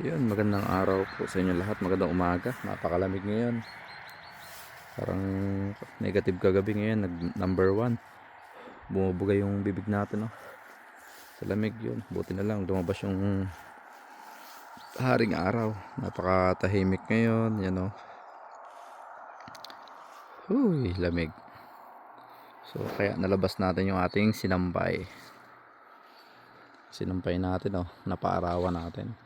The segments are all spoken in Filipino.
Yun, magandang araw po sa inyo lahat. Magandang umaga. Napakalamig ngayon. Parang negative kagabi ngayon. Nag number one. Bumubugay yung bibig natin. No? Sa lamig yun. Buti na lang. Lumabas yung haring araw. Napakatahimik ngayon. Yan o. Huy, lamig. So, kaya nalabas natin yung ating sinampay. Sinampay natin, oh. Napaarawan natin.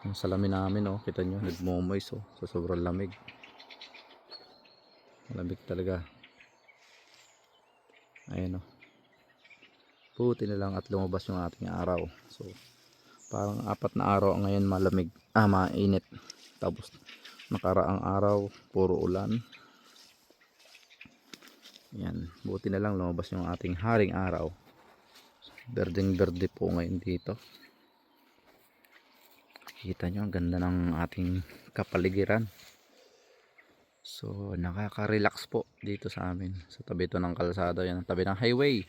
Yung salamin namin, oh, kita nyo, nagmumoys, oh, sa sobrang lamig. Malamig talaga. Ayan, oh. Buti na lang at lumabas yung ating araw. So, parang apat na araw ngayon malamig, ah, mainit. Tapos, nakaraang araw, puro ulan. Yan, buti na lang lumabas yung ating haring araw. Berdeng berde po ngayon dito. Kita nyo, ang ganda ng ating kapaligiran. So, nakaka-relax po dito sa amin. Sa tabi ito ng kalsada, yan, tabi ng highway.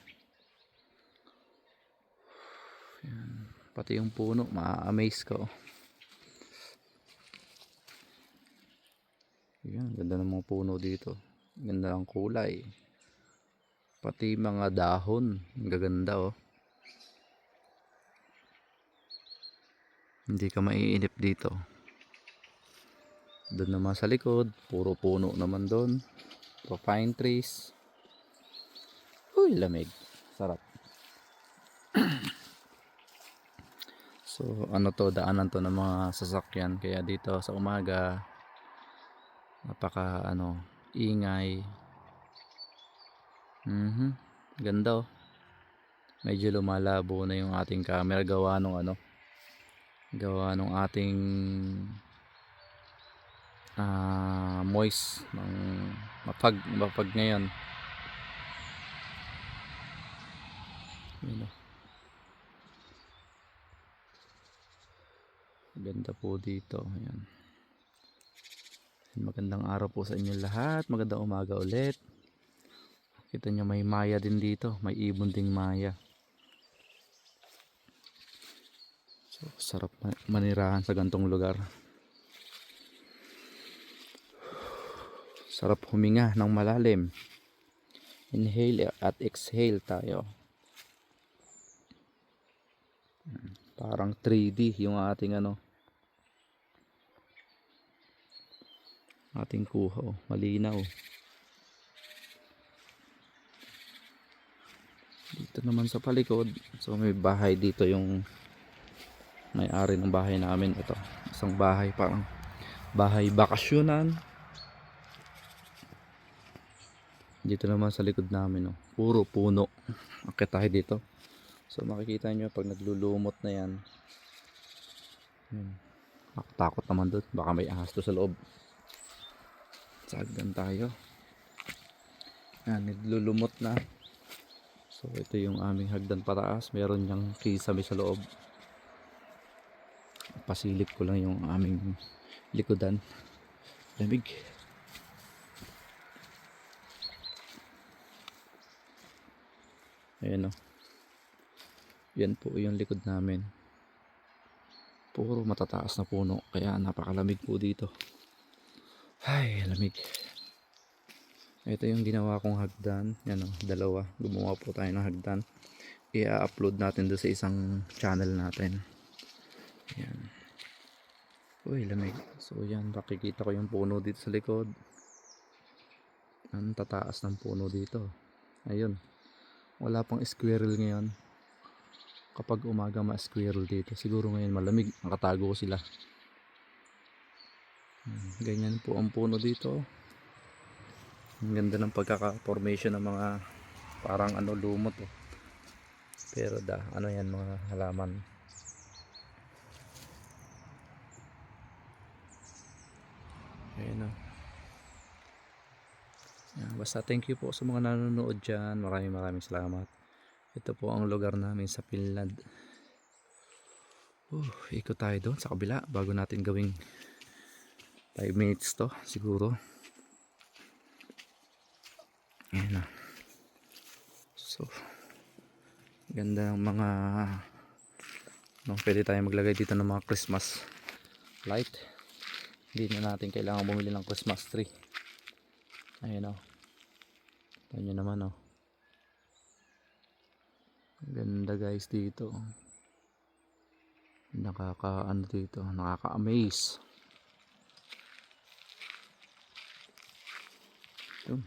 Yan. Pati yung puno, ma-amaze ka. Oh. Yan, ganda ng mga puno dito. Ganda ng kulay. Pati mga dahon, gaganda oh. Hindi ka maiinip dito. Doon naman sa likod, puro puno naman doon. Puro pine trees. Uy, lamig. Sarap. so, ano to, daanan to ng mga sasakyan. Kaya dito sa umaga, napaka, ano, ingay. Mhm. Ganda oh. Medyo lumalabo na yung ating camera gawa nung ano, gawa nung ating ah moist ng mapag mapag ngayon. Yun, ganda po dito ayan. Magandang araw po sa inyo lahat. Magandang umaga ulit. Kita nyo may maya din dito. May ibon ding maya So, sarap ma- manirahan sa gantong lugar. Sarap huminga ng malalim. Inhale at exhale tayo. Parang 3D yung ating ano. Ating kuha. oh. Malinaw. Dito naman sa palikod. So may bahay dito yung may-ari ng bahay namin. Ito isang bahay parang bahay bakasyonan. Dito naman sa likod namin oh, puro puno. Akit tayo dito. So makikita nyo pag naglulumot na yan. Yun. takot naman doon. Baka may ahas doon sa loob. Sagdan tayo. Yan naglulumot na. So ito yung aming hagdan pataas. Meron niyang kisame sa loob pasilip ko lang yung aming likodan lamig. Ayan o yan po yung likod namin. Puro matataas na puno kaya napakalamig po dito. Ay lamig. Ito yung ginawa kong hagdan. Yan o dalawa. Gumawa po tayo ng hagdan. I-upload natin doon sa isang channel natin yan. Uy, lamig. So yan, makikita ko yung puno dito sa likod. Ang tataas ng puno dito. Ayun. Wala pang squirrel ngayon. Kapag umaga ma-squirrel dito. Siguro ngayon malamig. Nakatago sila. Hmm, Ganyan po ang puno dito. Ang ganda ng pagkaka-formation ng mga parang ano lumot oh. Pero da, ano yan mga halaman. Ayan o. Yan, basta thank you po sa mga nanonood dyan. Maraming maraming salamat. Ito po ang lugar namin sa Finland. Uh, ikot tayo doon sa kabila bago natin gawing 5 minutes to siguro. Ayan na. So, ganda ng mga no, pwede tayo maglagay dito ng mga Christmas light hindi na natin kailangan bumili ng Christmas tree. Ayun o ito nyo naman o ganda guys dito. Nakaka ano dito nakaka amaze yun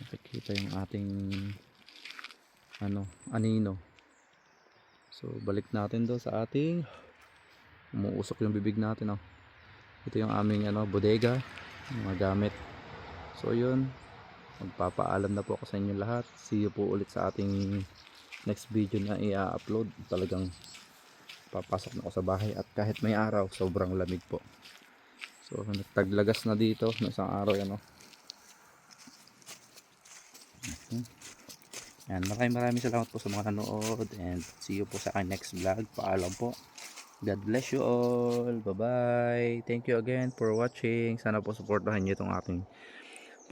nakikita yung ating ano anino. So balik natin do sa ating umuusok yung bibig natin oh. Ito yung aming ano bodega mga gamit so yun magpapaalam na po ako sa inyo lahat see you po ulit sa ating next video na i-upload talagang papasok na ako sa bahay at kahit may araw sobrang lamig po so nagtaglagas na dito no isang araw yan oh. Yan, maraming maraming salamat po sa mga nanood and see you po sa aking next vlog. Paalam po. God bless you all. Bye-bye. Thank you again for watching. Sana po supportahan niyo itong ating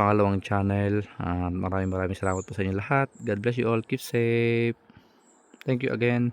pangalawang channel. Ah, maraming maraming salamat po sa inyo lahat. God bless you all. Keep safe. Thank you again.